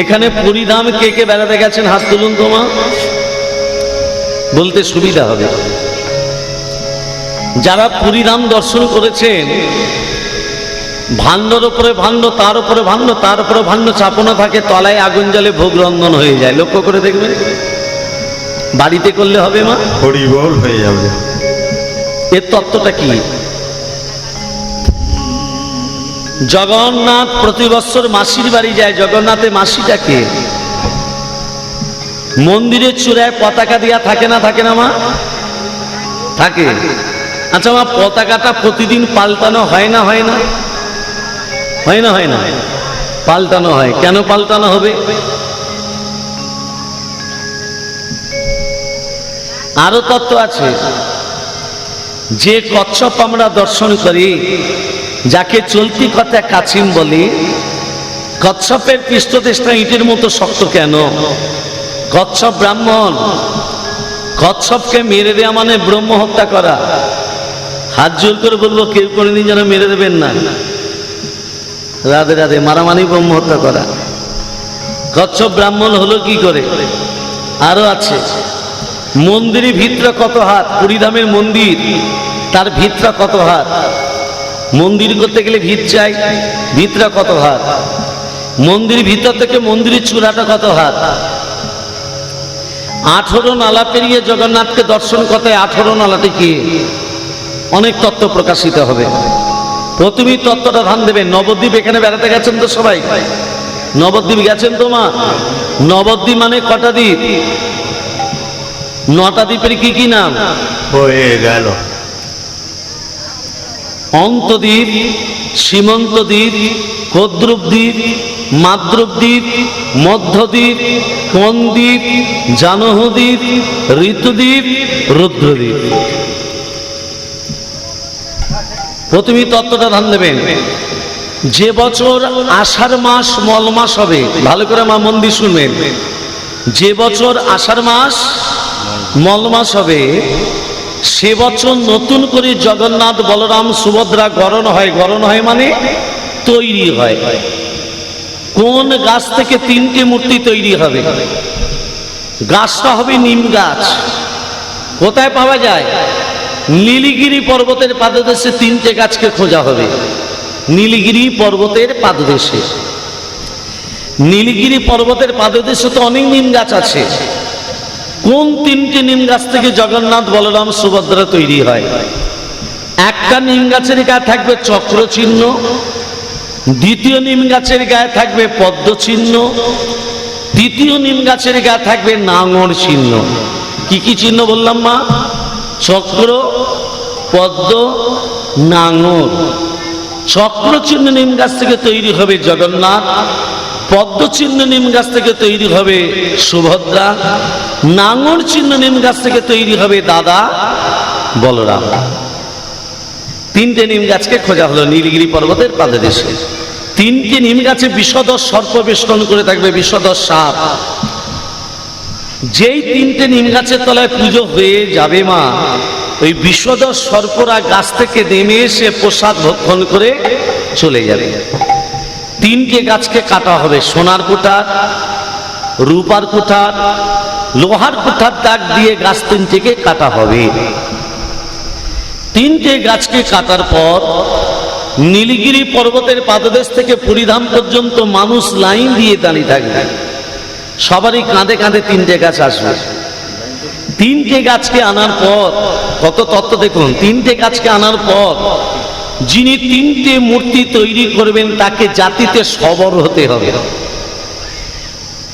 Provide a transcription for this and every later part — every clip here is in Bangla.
এখানে পুরীধাম কে কে বেড়াতে গেছেন? হাত তুলুন তোমা বলতে সুবিধা হবে। যারা পুরীধাম দর্শন করেছেন ভাণ্ডর উপরে ভাণ্ড তার উপরে ভাণ্ড তার উপরে ভাণ্ড চাপনা থাকে তলায় আগুন জলে ভোগ রন্ধন হয়ে যায়। লক্ষ্য করে দেখবেন। বাড়িতে করলে হবে মা? হরিবল হয়ে যাবে। এর তত্ত্বটা কি? জগন্নাথ প্রতি বছর মাসির বাড়ি যায়। জগন্নাথের মাসিটা কে? মন্দিরের চূড়ায় পতাকা দিয়া থাকে না থাকে না মা? থাকে। আচ্ছা মা, পতাকাটা প্রতিদিন পাল্টানো হয় না হয় না? হয় না হয় না? পাল্টানো হয়। কেন পাল্টানো হবে? আরও তত্ত্ব আছে। যে কচ্ছপ আমরা দর্শন করি যাকে চলতি কথা কাছিম বলি কচ্ছপের পৃষ্ঠদেশটা ইটের মতো শক্ত কেন? কচ্ছপ ব্রাহ্মণ। কচ্ছপকে মেরে দেওয়া মানে ব্রহ্ম হত্যা করা। হাত জোর করে বলব কেউ কোনোদিন যেন মেরে দেবেন না। রাধে রাধে, মারামারি ব্রহ্ম হত্যা করা। কচ্ছপ ব্রাহ্মণ হলো কি করে? আরও আছে। মন্দিরে ভিতরে কত হাত? পুরীধামের মন্দির, তার ভিতরা কত হাত? মন্দির করতে গেলে ভিত চাই, ভিতরা কত হাত মন্দির ভিতর থেকে মন্দিরের চূড়াটা কত হাত আঠেরো নালা পেরিয়ে জগন্নাথকে দর্শন করতে আঠেরো নালাতে কি? অনেক তত্ত্ব প্রকাশিত হবে। প্রথমেই তত্ত্বটা ধান দেবেন। নবদ্বীপ এখানে বেড়াতে গেছেন তো সবাই? নবদ্বীপ গেছেন তো মা? নবদ্বীপ মানে কটা দ্বীপ? নটা দ্বীপের কি কি নাম? হয়ে গেল। অন্তদ্বীপ সীমন্তদ্বীপ কদ্রুপদ্বীপ মাদ্রুপদ্বীপ মধ্যদ্বীপ কনদ্বীপ জানহদ্বীপ ঋতুদ্বীপ রুদ্রদ্বীপ প্রথমেই তত্ত্বটা ধান দেবেন। যে বছর আষাঢ় মাস, মল মাস হবে, ভালো করে মা মন্দির শুনবেন। যে বছর আষাঢ় মাস, মল মাস হবে সে বছর নতুন করে জগন্নাথ বলরাম সুভদ্রা গরণ হয় গরণ হয় মানে তৈরি হয়। কোন গাছ থেকে তিনটে মূর্তি তৈরি হবে? গাছটা হবে নিম গাছ। কোথায় পাওয়া যায়? নীলগিরি পর্বতের পাদদেশে তিনটে গাছকে খোঁজা হবে। নীলগিরি পর্বতের পাদদেশে। নীলগিরি পর্বতের পাদদেশে তো অনেক নিম গাছ আছে। কোন তিনটি নিম গাছ থেকে জগন্নাথ বলরাম সুভদ্রা তৈরি হয়? একটা নিম গাছের গায়ে থাকবে চক্র চিহ্ন, দ্বিতীয় নিম গাছের গায়ে থাকবে পদ্ম চিহ্ন, তৃতীয় নিম গাছের গায়ে থাকবে নাঙর চিহ্ন। কি কি চিহ্ন বললাম মা? চক্র, পদ্ম, নাঙর। চক্র চিহ্ন নিম গাছ থেকে তৈরি হবে জগন্নাথ পদ্ম চিহ্ন নিম গাছ থেকে তৈরি হবে সুভদ্রা, নাঙর চিহ্ন নিম গাছ থেকে তৈরি হবে দাদা বলরাম। তিনটে নিম গাছকে খোঁজা হলো নীলগিরি পর্বতের পাদদেশে। তিনটে নিম গাছে বিষধর সর্প বেষ্টন করে থাকবে বিষধর সাপ। যেই তিনটে নিম গাছের তলায় পুজো হয়ে যাবে মা, ওই বিষধর সর্পরা গাছ থেকে নেমে এসে প্রসাদ ভক্ষণ করে চলে যাবে। তিনটে গাছকে কাটা হবে, সোনার কুঠার রূপার কুঠার লোহার কুঠার দাগ দিয়ে গাছ তিনটেকে কাটা হবে। তিনটে গাছকে কাটার পর নীলগিরি পর্বতের পাদদেশ থেকে পুরীধাম পর্যন্ত মানুষ লাইন দিয়ে দাঁড়িয়ে থাকবে। সবারই কাঁধে কাঁধে তিনটে গাছ আসবে। তিনটে গাছকে আনার পর, কত তত্ত্ব দেখুন, তিনটে গাছকে আনার পর যিনি তিনটে মূর্তি তৈরি করবেন, তাকে জাতিতে সবর হতে হবে।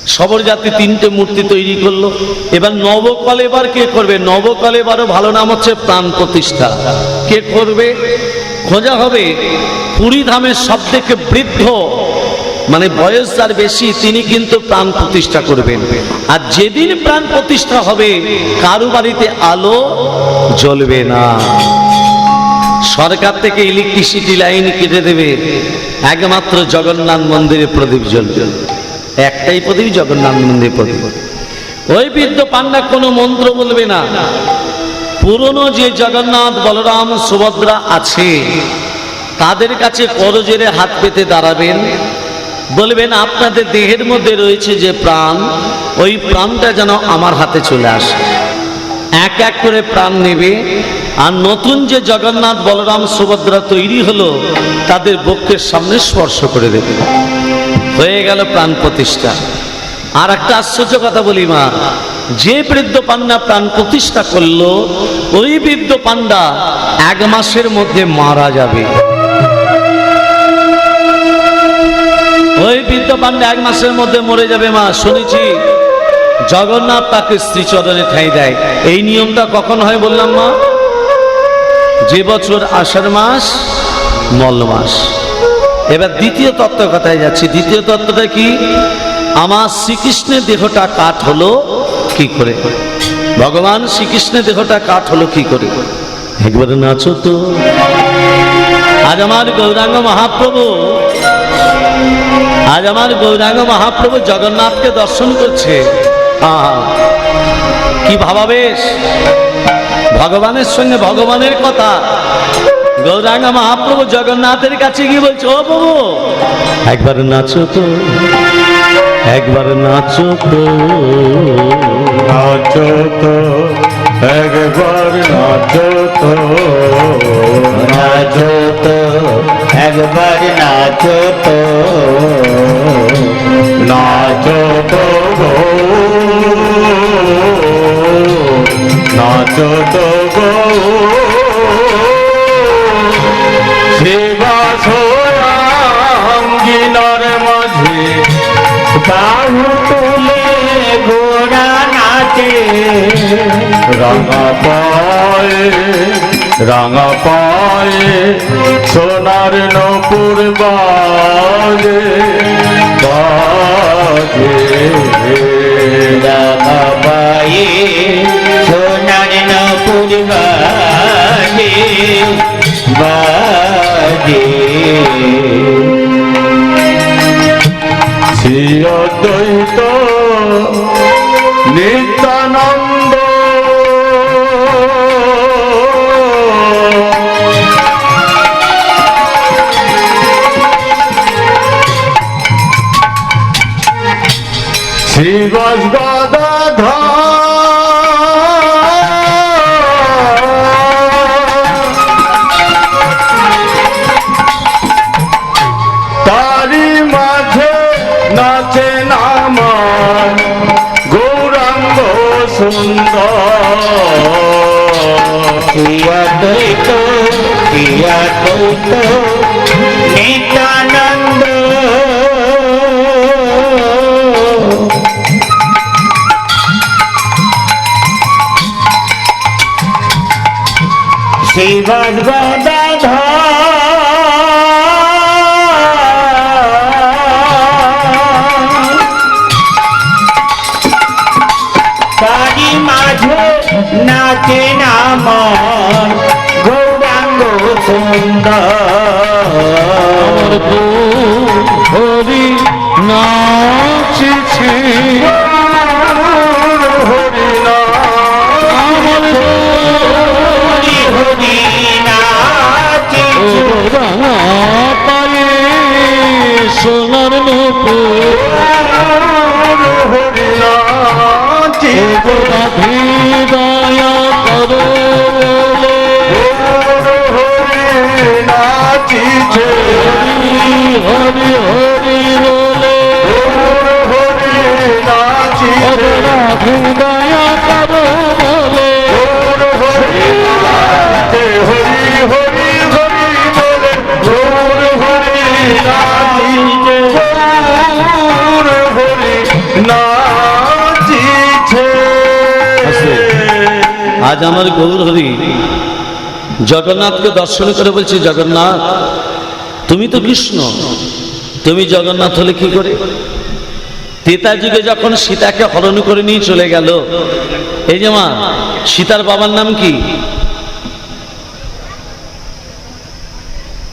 সবর জাতি তিনটে মূর্তি তৈরি করল। এবার নবকল এবার কে করবে? নবকল এবারও ভালো নাম হচ্ছে প্রাণ প্রতিষ্ঠা। কে করবে? খোঁজা হবে পুরী ধামের সব থেকে বৃদ্ধ মানে বয়স যার বেশি, তিনি কিন্তু প্রাণ প্রতিষ্ঠা করবেন। আর যেদিন প্রাণ প্রতিষ্ঠা হবে, কারু বাড়িতে আলো জ্বলবে না। সরকার থেকে ইলেকট্রিসিটি লাইন কেটে দেবে। একমাত্র জগন্নাথ মন্দিরে প্রদীপ জ্বলবে। একটাই প্রদীপ, জগন্নাথ মন্দির প্রদীপ। ওই বৃদ্ধ পান্ডা কোনো মন্ত্র বলবে না। পুরনো যে জগন্নাথ বলরাম, সুভদ্রা আছে, তাদের কাছে করজেরে হাত পেতে দাঁড়াবেন। বলবেন, আপনাদের দেহের মধ্যে রয়েছে যে প্রাণ, ওই প্রাণটা যেন আমার হাতে চলে আসে। এক এক করে প্রাণ নেবে। আর নতুন যে জগন্নাথ বলরাম সুভদ্রা তৈরি হলো, তাদের বক্ষের সামনে স্পর্শ করে দেবে। হয়ে গেল প্রাণ প্রতিষ্ঠা। আর একটা আশ্চর্য কথা বলি মা, যে বৃদ্ধ পান্ডা প্রাণ প্রতিষ্ঠা করল, ওই বৃদ্ধ পান্ডা এক মাসের মধ্যে মারা যাবে। ওই বৃদ্ধ পান্ডা এক মাসের মধ্যে মরে যাবে মা, শুনেছি। জগন্নাথ তাকে শ্রীচরণে ঠাঁই দেয়। এই নিয়মটা কখন হয় বললাম মা? যে বছর আষাঢ় মাস মল মাস। এবার দ্বিতীয় তত্ত্ব কথায় যাচ্ছি? দ্বিতীয় তত্ত্বটা কি? আমার শ্রীকৃষ্ণের দেহটা কাঠ হলো কি করে? ভগবান শ্রীকৃষ্ণের দেহটা কাঠ হলো কি করে? একবারে নাচো তো। আজ আমার গৌরাঙ্গ মহাপ্রভু, আজ আমার গৌরাঙ্গ মহাপ্রভু জগন্নাথকে দর্শন করছে। কি ভাবাবেশ? ভগবানের সঙ্গে ভগবানের কথা। গৌরাঙ্গ মহাপ্রভু জগন্নাথের কাছে গিয়ে বলছে ও প্রভু একবার নাচো তো একবার নাচো তো। নাচো তো একবার নাচো তো। নাচো তো একবার নাচো তো। নাচো তো। নাচো তো গো সেবা সোয়াঙ্গিনার মাঝে বাহু তুলে ঘোড়া নাচে। রাঙা পায়ে রাঙা পায়ে সোনার নপুর বাজে বাজে রাঙা পায়ে সোনার নপুর বাজে বাজে শ্রীয় দ্বৈত নিত্যানন্দ শ্রীবস তারি প্রিয়া দ্বৈত প্রিয়া দ্বৈত নিতানন্দ। শিবদ সুন্দর হরি নাচছে। হরিনা আমার হরি হরি পায়ে সোনার নপুর হরিনা রাধে। হরি হরি বলে। নাচিছে রাধে দয়া করো বলে। হরি হরি হরি বলে জোর হরি নাচিছে জোর হরি নাচিছে আজ আমার গৌর হরি জগন্নাথকে দর্শন করে বলছি, জগন্নাথ তুমি তো কৃষ্ণ। তুমি জগন্নাথ হলে কি করে? তেতা যুগে যখন সীতাকে হরণ করে নিয়ে চলে গেল, এই যে মা, সীতার বাবার নাম কি?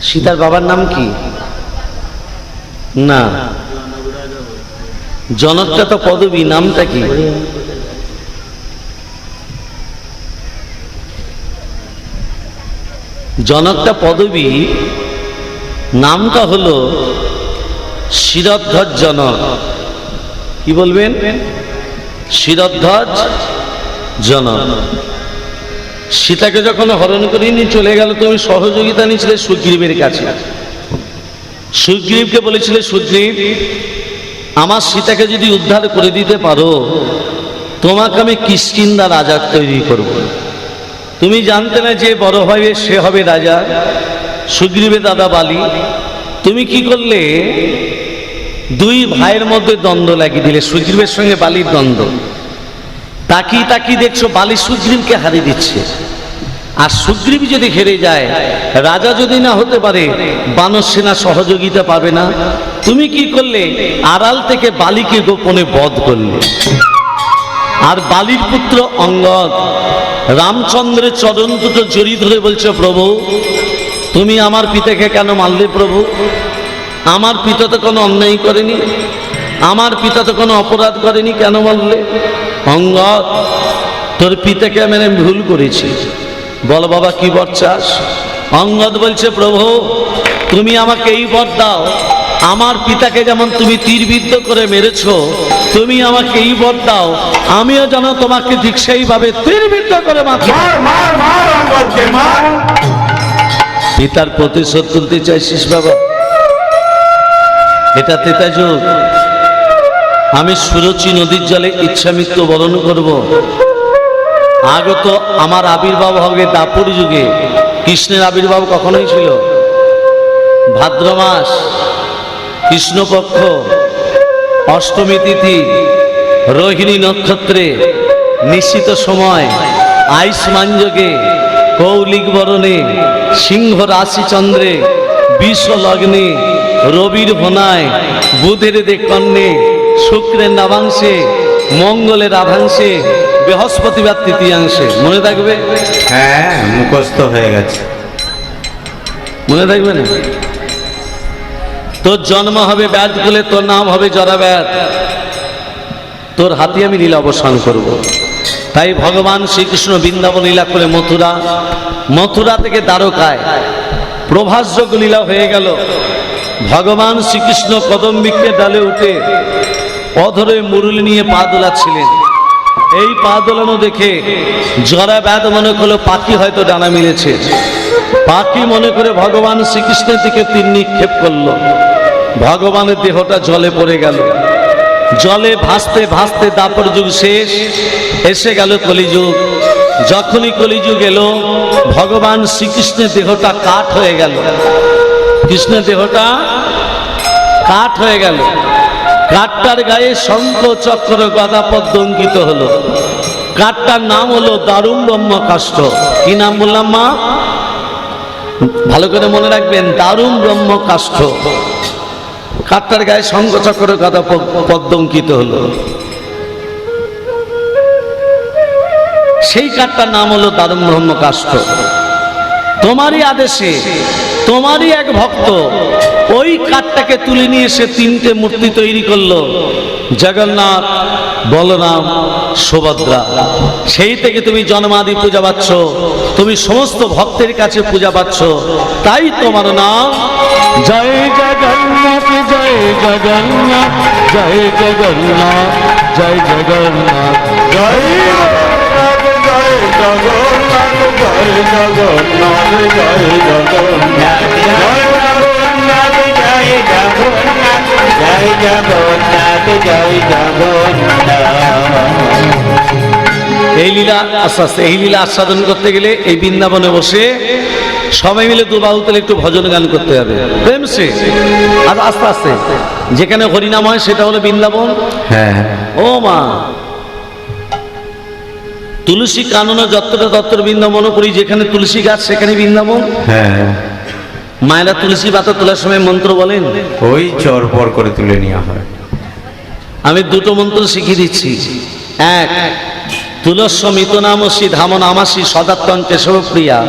সীতার বাবার নাম কি? না। জনকটা তো পদবী, নামটা কি? জনকটা পদবী নামটা হলো শিরধ্বজ জনক কি বলবেন? শিরধ্বজ জনক সীতাকে যখন হরণ করে নিয়ে চলে গেল তুমি সহযোগিতা নিয়েছিলে সুগ্রীবের কাছে। সুগ্রীবকে বলেছিলে, সুগ্রীব, আমার সীতাকে যদি উদ্ধার করে দিতে পারো, তোমাকে আমি কিষ্কিন্দা রাজা তৈরি করব। তুমি জানতে না যে বড় হবে সে হবে রাজা? সুগ্রীবের দাদা বালি। তুমি কি করলে? দুই ভাইয়ের মধ্যে দ্বন্দ্ব লাগিয়ে দিলে, সুগ্রীবের সঙ্গে বালির দ্বন্দ্ব। তাকি তাকি দেখছ বালি সুগ্রীবকে হারিয়ে দিচ্ছে। আর সুগ্রীব যদি হেরে যায়, রাজা যদি না হতে পারে বানর সেনা সহযোগিতা পাবে না। তুমি কি করলে? আড়াল থেকে বালিকে গোপনে বধ করলে। আর বালির পুত্র অঙ্গদ, রামচন্দ্রের চরণ দুটো জড়ি ধরে বলছে, প্রভু তুমি আমার পিতাকে কেন মারলে প্রভু? আমার পিতা তো কোনো অন্যায় করেনি। আমার পিতা তো কোনো অপরাধ করেনি, কেন বললে অঙ্গদ, তোর পিতাকে আমি ভুল করেছি। বল বাবা, কি বর চাস? অঙ্গদ বলছে, প্রভু, তুমি আমাকে এই বর দাও। আমার পিতাকে যেমন তুমি তীরবিদ্ধ করে মেরেছো, তুমি আমাকে এই বর দাও। আমিও যেন তোমাকে ঠিক সেইভাবে তীরবিদ্ধ করে মাত্র পিতার প্রতিশোধ তুলতে চাইছিস বাবা? এটা তেতা যুগ আমি সুরচি নদীর জলে ইচ্ছা মৃত্যু বরণ করব। আগত আমার আবির্ভাব হবে দাপুর যুগে। কৃষ্ণের আবির্ভাব কখনোই ছিল। ভাদ্র মাস, কৃষ্ণপক্ষ, অষ্টমী তিথি, রোহিণী নক্ষত্রে নিশ্চিত সময়, আয়ুষ্মান যোগে কৌলিক বরণে সিংহ রাশি চন্দ্রে বিশ্ব লগ্নে রবির ভোনায় বুধের দেকন্যে শুক্রের নাবাংশে মঙ্গলের আধাংশে বৃহস্পতিবার তৃতীয়াংশে। মনে থাকবে? হ্যাঁ মুখস্থ হয়ে গেছে। মনে থাকবে না? তোর জন্ম হবে ব্যাধ বলে তোর নাম হবে জরা ব্যাধ তোর হাতে আমি লীলা অবসান করব। তাই ভগবান শ্রীকৃষ্ণ বৃন্দাবন লীলা করে মথুরা মথুরা থেকে দ্বারকায় প্রভাসযোগ্য লীলা হয়ে গেল। ভগবান শ্রীকৃষ্ণ কদম বৃক্ষের ডালে উঠে অধরে মুরুলি নিয়ে পা দোলাচ্ছিলেন। এই পা দোলানো দেখে জরা ব্যাধ মনে করল, পাখি হয়তো ডানা মিলেছে। পাখি মনে করে ভগবান শ্রীকৃষ্ণের দিকে তীর নিক্ষেপ করল। ভগবানের দেহটা জলে পড়ে গেল। জলে ভাসতে ভাসতে দাপর যুগ শেষ। এসে গেল কলিযুগ। যখনই কলিযুগ এলো, ভগবান শ্রীকৃষ্ণের দেহটা কাঠ হয়ে গেল। কৃষ্ণের দেহটা কাঠ হয়ে গেল। কাঠটার গায়ে শঙ্খ, চক্র, গদা পদ্ম অঙ্কিত হলো। কাঠটার নাম হলো দারুণ ব্রহ্ম কাষ্ঠ কি নাম বললাম মা? ভালো করে মনে রাখবেন, দারুণ ব্রহ্ম কাষ্ঠ কাঠটার গায়ে শঙ্খ চক্র পদ্মঙ্কিত হলো। সেই কাঠটার নাম হলো দারুণ ব্রহ্ম কাষ্ঠ তোমারই আদেশে তোমারই এক ভক্ত ওই কাঠটাকে তুলে নিয়ে এসে তিনটে মূর্তি তৈরি করল। জগন্নাথ, বলরাম, সুভদ্রা। সেই থেকে তুমি জন্মাদি পূজা পাচ্ছ, তুমি সমস্ত ভক্তের কাছে পূজা পাচ্ছ। তাই তোমার নাম জয় জগন্নাথ জয় জগন্নাথ জয় জগন্নাথ জয় জগন্নাথ জয় জগন্নাথ। জয় জগন্নাথ জয় জগন্নাথ জয় জগন্নাথ জয় জগন্নাথ জয় জগন্নাথ জয় জগন্নাথ জয় জগন্নাথ এই লীলা আস্তে আস্তে এই লীলা আস্বাদন করতে গেলে এই বৃন্দাবনে বসে সবাই মিলে দু বাহু তালে একটু ভজন গান করতে হবে। প্রেম সে আর আস্তে আস্তে যেখানে হরিনাম হয় সেটা হলো বৃন্দাবন। হ্যাঁ। ও মা। তুলসী কানন যত্র তত্র বৃন্দাবন করি যেখানে তুলসী গাছ সেখানে বৃন্দাবন? হ্যাঁ। মায়েরা তুলসী পাতা তোলার সময় মন্ত্র বলেন? ওই চর পর করে তুলে নেওয়া হয়। আমি দুটো মন্ত্র শিখিয়ে দিচ্ছি। এক তুলস্য মিতনামসী ধামন আমাসী সদাত্তং কেশব প্রিয়া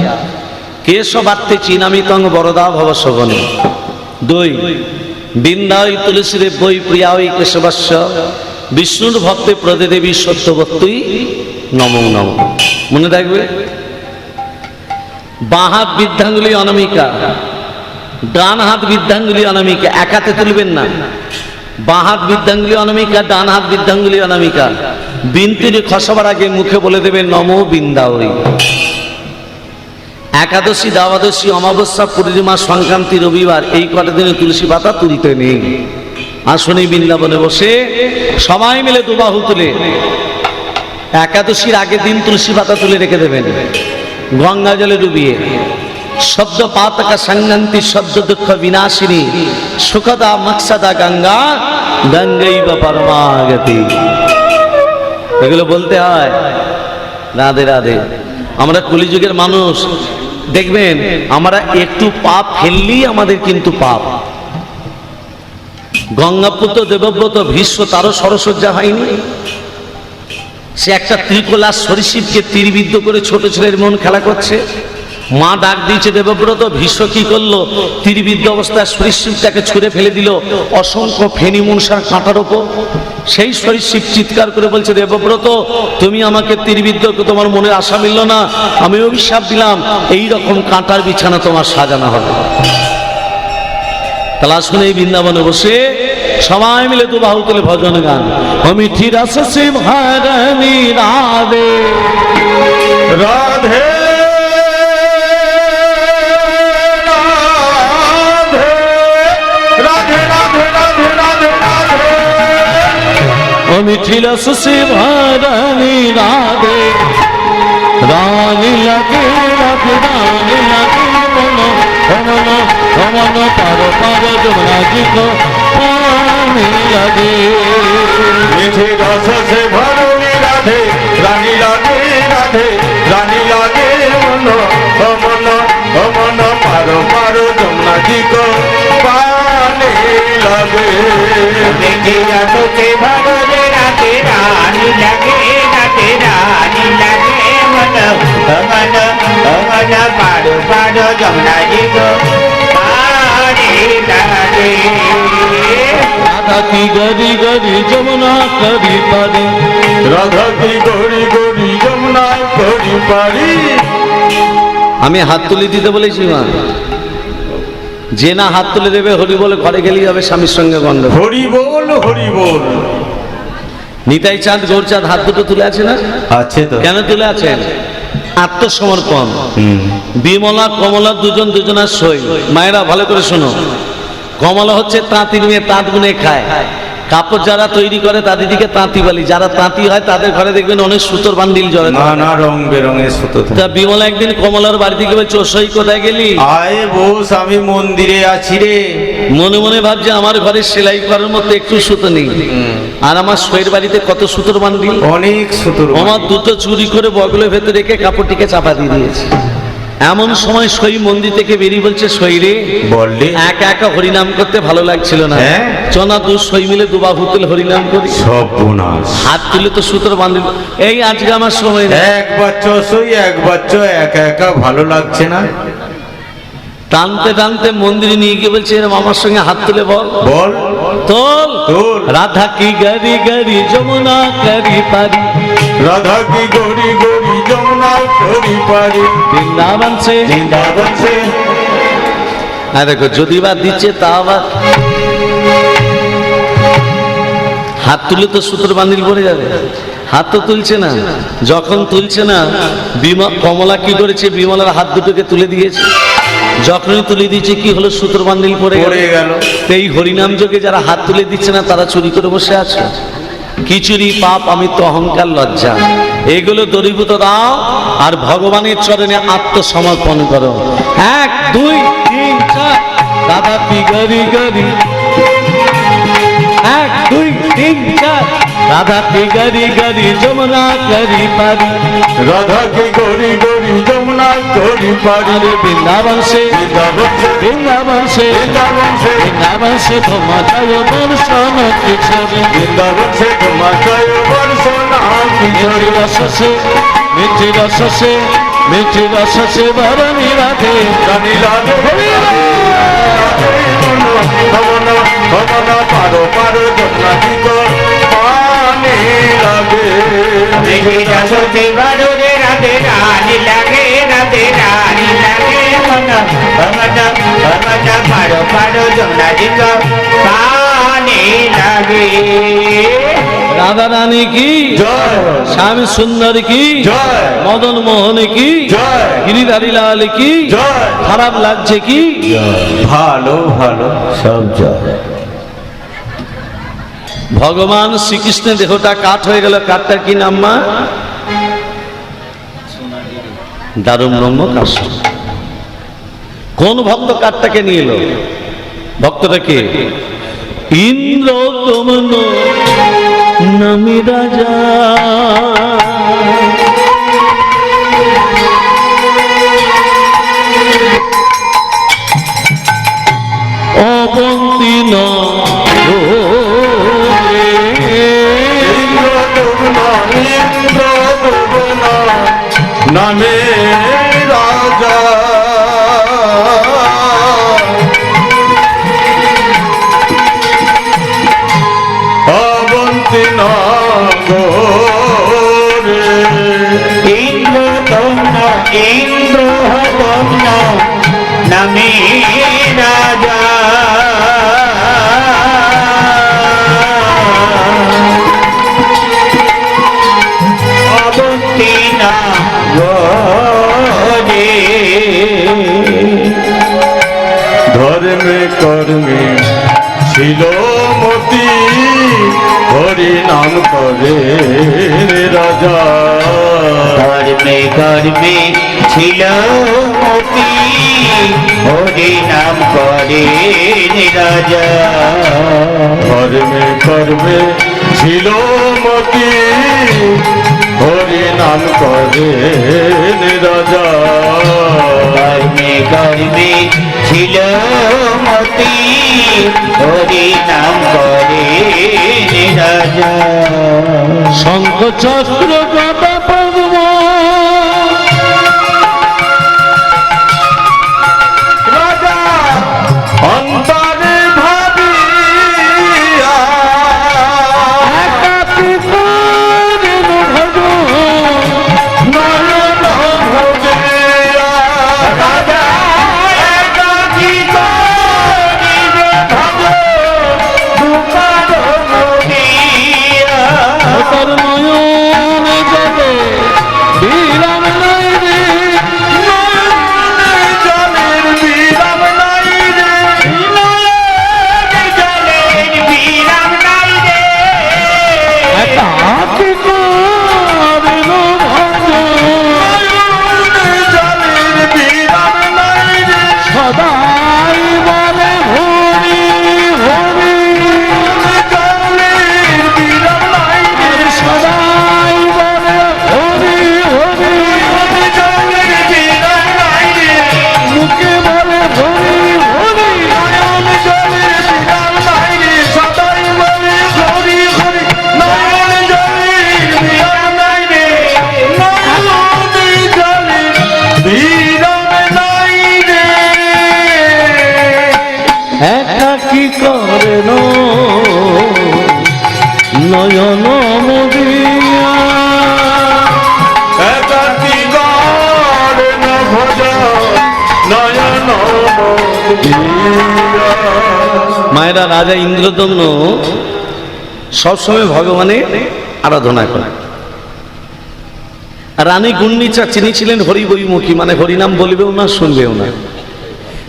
কেশবার্তে চিনামিতং বরদা ভব শোভনে দুই বৃন্দাই তুলসী দেব বই প্রিয়া ওই কেশবাস্য। বিষ্ণুর ভক্তে প্রদে দেবী সত্যবত্তই নম নম। মনে রাখবে? বাঁ হাত বৃদ্ধাঙ্গুলি অনামিকা, ডান হাত বৃদ্ধাঙ্গুলি অনামিকা, এক হাতে তুলবেন না। বাঁ হাত বৃদ্ধাঙ্গুলি অনামিকা, ডান হাত বৃদ্ধাঙ্গুলি অনামিকা। বিনতির খসবার আগে মুখে বলে দেবেন নম বৃন্দাবরী। একাদশী, দ্বাদশী, অমাবস্যা, পূর্ণিমা, সংক্রান্তি, রবিবার, এই কটা দিনে তুলসী পাতা তুলতে নেই। আসনে বৃন্দাবনে বসে সবাই মিলে দুবাহু তুলে একাদশীর আগের দিন তুলসী পাতা তুলে রেখে দেবেন। গঙ্গা জলে ডুবিয়ে। শব্দ পাতাকা সংগান্তি শব্দ দুঃখ বিনাশিনী, সুখদা মকসদা গঙ্গা গঙ্গাই বা পরমাগতি। এগুলো বলতে হয়, রাধে রাধে। আমরা কলিযুগের মানুষ, দেখবেন, আমরা একটু পাপ ফেললেই আমাদের কিন্তু পাপ। গঙ্গাপুত্র, দেবব্রত, ভীষ্ম, তারও সরসজ্জা হয়নি। সে একটা ত্রিকোলা সরিষিপকে তীরবিদ্ধ করে ছোট ছেলের মন খেলা করছে। মা ডাক দিয়েছে, দেবব্রত, ভীষ্ম কি করল? তীরবিদ্ধ অবস্থায় সরিষিপটাকে ছুঁড়ে ফেলে দিল। অসংখ্য ফেনি মনসার কাঁটার ওপর। সেই সরিষিপ চিৎকার করে বলছে, দেবব্রত, তুমি আমাকে তীরবিদ্ধ তোমার মনের আশা মিলল না। আমি অভিশাপ দিলাম। এই রকম কাঁটার বিছানা তোমার সাজানো হবে। তালা শুনে বৃন্দাবনে বসে সবাই মিলে দু বাহু তুলে ভজন গান। অমিঠি রস শিব হরণী রাধে। রাধে রাধে রাধে রাধে রাধে রাধে অমিঠি রস শিব হরণী রাধে। রানী লাগে লাগে রানী লাগে অমন পার পার যমুনা জিত লাগে মিঠে রস সে ভরণী রাধে রানী লাগে রাধে রানী লাগে মন অমন অমন পারো পারো যমুনা দিক পানে লাগে দেখে রাতে ভগরে রাতে রানী লাগে রাতে রানী লাগে মন মন মন যমুনা জি গো পাড়ে লাগে রাধা কি গরি গরি যমুনা করি পারে। রাধা কি গড়ি গড়ি যমুনা গড়ি পারি। আমি হাত তুলে দিতে বলেছি মা। যে না হাত তুলে দেবে হরি বলে ঘরে গেলেই হবে স্বামীর সঙ্গে গন্ধ হরি বল হরি বল নিতাই চাঁদ গৌরচাঁদ হাত দুটো তুলে আছে না? আছে তো। কেন তুলে আছেন? আত্মসমর্পণ। বিমলা, কমলা দুজন দুজনার সই। মায়েরা, ভালো করে শোনো। কমলা হচ্ছে তাঁতির মেয়ে, তাঁত গুনে খায়। কাপড় যারা তৈরি করে তাদের দিকে তাঁতি বলি। যারা তাঁতি হয় তাদের ঘরে দেখবেন অনেক সুতোর বান্ডিল জড়ে। নানা রং বেরঙের সুতো তা বিমলা একদিন কমলার বাড়ি থেকে বলছে "ও সই কোথায় গেলি? আয় বস আমি মন্দিরে আছি রে। মনে মনে ভাবছে আমার ঘরে সেলাই করার মতো একটু সুতো নেই। আর আমার সইয়ের বাড়িতে কত সুতোর বান্ডিল? অনেক সুতোর আমার দুটো চুরি করে বগলের ভেতরে রেখে কাপড়টিকে চাপা দিয়ে দিয়েছে। এমন সময় সই মন্দির থেকে বেরিয়ে বলছে সই রে। বললে? একা একা হরিনাম করতে ভালো লাগছিল না। হ্যাঁ? চনা দু সই মিলে দুবাহু তুলে হরিনাম করি। সব হাত তুলে তো সুতোর বান্ধিল এই আজকে আমার সময় এক বাচ্চা সই এক বাচ্চা একা একা ভালো লাগছে না। টানতে টানতে মন্দিরে নিয়ে গিয়ে বলছে এরম আমার সঙ্গে হাত তুলে বল। বল। তোল। রাধা কি গাড়ি গাড়ি যমুনা করি পারি। রাধা কি গড়ি গড়ি যমুনা গড়ি পারি? বৃন্দাবন সে বৃন্দাবন সে হ্যাঁ দেখো যদি বা দিচ্ছে তা আবার হাত তুলে তো সুতোর বান্দিল পড়ে যাবে। হাত তো তুলছে না। যখন তুলছে না বিমা কমলা কি করেছে? বিমলার হাত দুটোকে তুলে দিয়েছে। যখনই তুলে দিয়েছে কি হলো? সুতোর বান্দিল পড়ে গেল। এই হরিনাম যোগে যারা হাত তুলে দিচ্ছে না তারা চুরি করে বসে আছে। খিচুড়ি, পাপ আমি তো অহংকার, লজ্জা। এগুলো দরিভূত দাও আর ভগবানের চরণে আত্মসমর্পণ করো। এক, দুই, তিন, চার। দাদা, পি গরি গরি এক, দুই, তিন, চার। রাধা পি গরি গরি যমুনা করি পারি রাধা, কি গড়ি গড়ি পারি আরে বৃন্দাবন সে বৃন্দাবন সে বৃন্দাবন সে তোমার দর্শন কিশোরী বৃন্দাবন সে তোমার জয় বর্ষনা মিঠি রস সে মিঠি রস সে মিঠি রস সে বরণী রাধে। রানী রাধে। ভবন ভবন পারো পারো যমুনা পানি লাগে রানী লাগে রানী লাগে মন পানে লাগে। রাধা রানী কি? জয়। শ্যাম সুন্দর কি? জয়। মদন মোহন কি? জয়। গিরিধারী লাল কি? জয়। খারাপ লাগছে কি? ভালো ভালো সব জয়। ভগবান শ্রীকৃষ্ণের দেহটা কাঠ হয়ে গেল কাঠটার কি নাম মা দারুণ ব্রহ্ম কাশ কোন ভক্ত কাঠটাকে নিয়ে এলো ভক্তটাকে ইন্দ্র নামি রাজা। ইন্দ্র তন্ন ইন্দ্র রাজা অবন্তি না ধর্মে কর্মে ছিল মতি হরি নাম করে রাজা। কর্মে কর্মে ছিল মতি হরি নাম করে রাজা। কর্মে কর্মে ছিল মতি হরি নাম করে রাজা। কর্মে কর্মে ছিল মতি হরি নাম করে শঙ্খ চক্র গদা রাজা ইন্দ্রদম্ন সবসময় ভগবানের আরাধনা করে আর রানী গুন্ডিচা তিনি ছিলেন হরিবৈমুখী মানে হরিনাম বলবেও না শুনবেও না।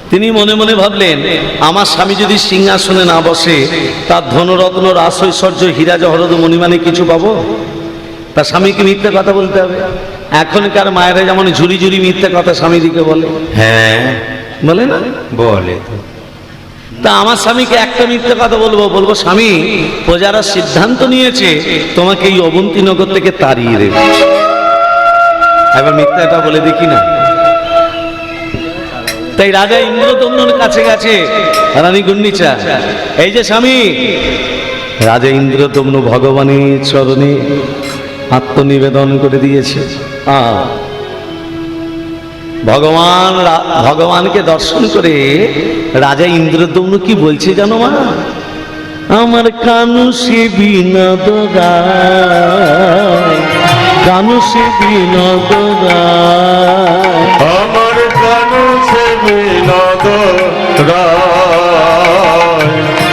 তিনি মনে মনে ভাবলেন আমার স্বামী যদি সিংহাসনে না বসে তার ধনরত্ন রাসৈশ্বর্য হীরা জহরদ মণিমানে কিছু পাবো? তার স্বামীকে মিথ্যে কথা বলতে হবে। এখনকার মায়েরা যেমন ঝুরি ঝুরি মিথ্যে কথা স্বামীদিকে বলে। হ্যাঁ। বলে না? বলে তো। তা আমার স্বামীকে একটা মিথ্যে কথা বলব বলব, স্বামী, প্রজারা সিদ্ধান্ত নিয়েছে তোমাকে এই অবন্তীনগর থেকে তাড়িয়ে দেবে। এবার মিথ্যাটা বলে দেখি না। তাই রাজা ইন্দ্রদম্নর কাছে গেছে, রানী গুন্ডিচা এই যে স্বামী, রাজা ইন্দ্রদম্ন ভগবানের চরণে আত্মনিবেদন করে দিয়েছে। আ ভগবান ভগবানকে দর্শন করে রাজা ইন্দ্রদম্ন কি বলছে জানো মা? আমার কানু সে বিনোদ কানু সে বিনোদ আমার কানু সে বিনোদ রায়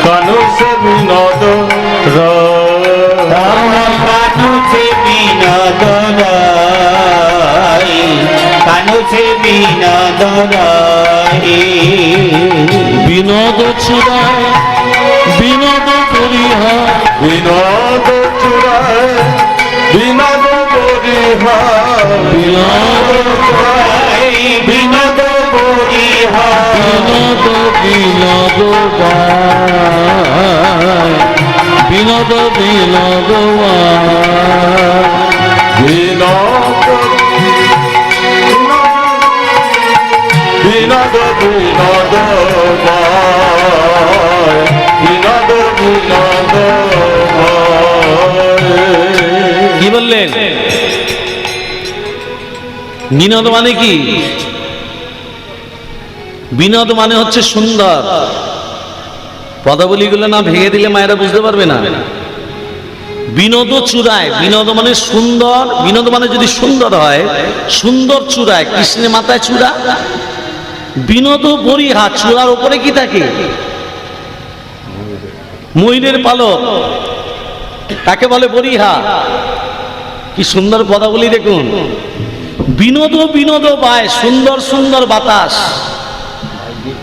কানুষ বিনোদ রায় কানুছে বিনোদ কানুছে বিনোদ বিনোদ চূড়ায় বিনোদ পরিহা বিনোদ চূড়ায় বিনোদ পরিহার বিনোদ বিনোদ পরিহার বিনোদ বিনোদ। বিনোদ বিনোদ বিনোদ কি বললেন? বিনোদ মানে কি? বিনোদ মানে হচ্ছে সুন্দর। পদাবলীগুলো না ভেঙে দিলে মায়েরা বুঝতে পারবে না। বিনোদ চূড়ায়, বিনোদ মানে সুন্দর, বিনোদ মানে যদি সুন্দর হয়, সুন্দর চূড়ায়, কৃষ্ণের মাথায় চূড়া বিনোদ বরিহা চূড়ার উপরে কি থাকে? ময়ূরের পালক। তাকে বলে বরিহা কি সুন্দর পদাবলী দেখুন। বিনোদ বিনোদ পায়, সুন্দর সুন্দর বাতাস।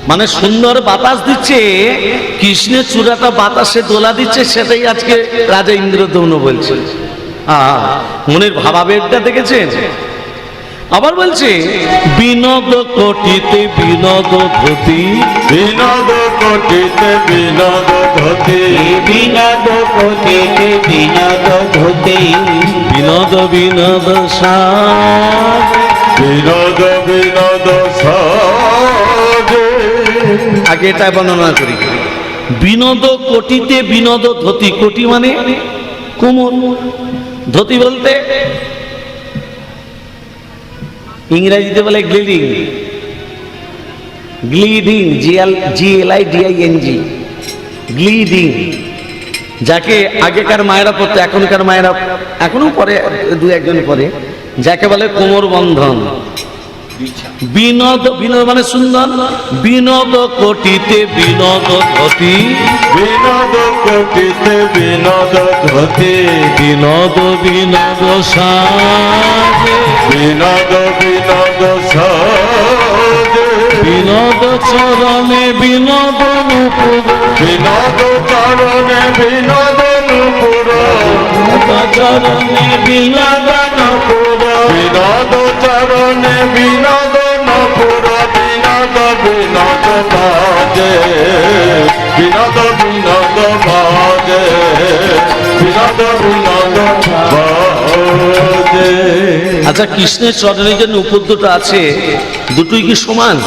মানে সুন্দর বাতাস দিচ্ছে, কৃষ্ণের চূড়াটা বাতাসে দোলা দিচ্ছে, সেটাই আজকে রাজা ইন্দ্রদৌন বলছে। মনের ভাবাবেগটা দেখেছেন? আবার বলছে বিনোদ কোটিতে বিনোদ ধতি বিনোদ কোটিতে বিনোদ ধতি বিনোদ কোটিতে বিনোদ ধুতে বিনোদ বিনোদ সাজ বিনোদ বিনোদ সাজে আগে এটা বর্ণনা করি। বিনোদ কোটিতে বিনোদ ধতি। কোটি মানে কোমর ধতি বলতে ইংরেজিতে বলে গ্লিডিং। গ্লিডিং জিএল জিএলআই ডিআইএনজি গ্লিডিং। যাকে আগেকার মায়েরা পড়তো, এখনকার মায়েরা এখনও পরে দু একজন পরে যাকে বলে কোমর বন্ধন বিনোদ বিনোদ মানে সুন্দর। বিনোদ কোটিতে বিনোদ ধতি বিনোদ কোটিতে বিনোদ ধতি বিনোদ বিনোদ সাজে। বিনোদ বিনোদ সাজে। বিনোদ চরণে বিনোদ নুপুর। বিনোদ চরণে বিনোদ নুপুর। চরণে বিনোদ নুপুর। বিনোদ চরণে বিনোদ, নুপুর বিনোদ বিনোদ বাজে। বিনোদ বিনোদ বাজে। বিনোদ বিনোদ বাজে। আচ্ছা কৃষ্ণের চরণে জন্য দুটো আছে, দুটোই কি সমান?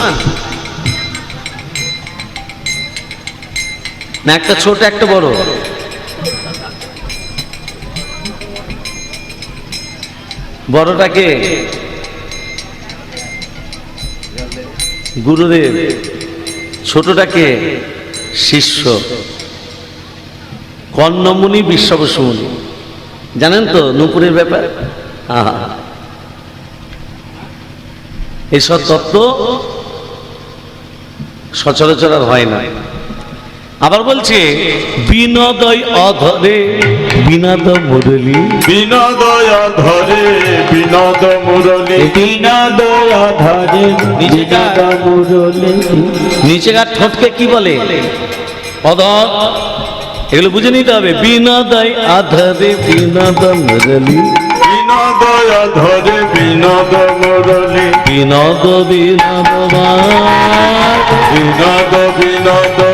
না, একটা ছোট, একটা বড়। বড়টাকে গুরুদেব। ছোটটাকে শিষ্য। কর্ণমুনি বিশ্ববসুমুনি। জানেন তো নুপুরের ব্যাপার? এসব তত্ত্ব সচরাচর হয় না। আবার বলছে বিনোদয় অধরে বিনোদ মুরলি। বিনোদয় ধরে বিনোদ মুরলী। বিনোদ ধরে বিনোদ মুরলি। নিচেকার ঠোঁটকে কি বলে? অধর এগুলো বুঝে নিতে হবে। বিনোদয় আধরে বিনোদ মুরলি। বিনোদয় বিনোদ মুরলী। বিনোদ বিনোদ বিনোদ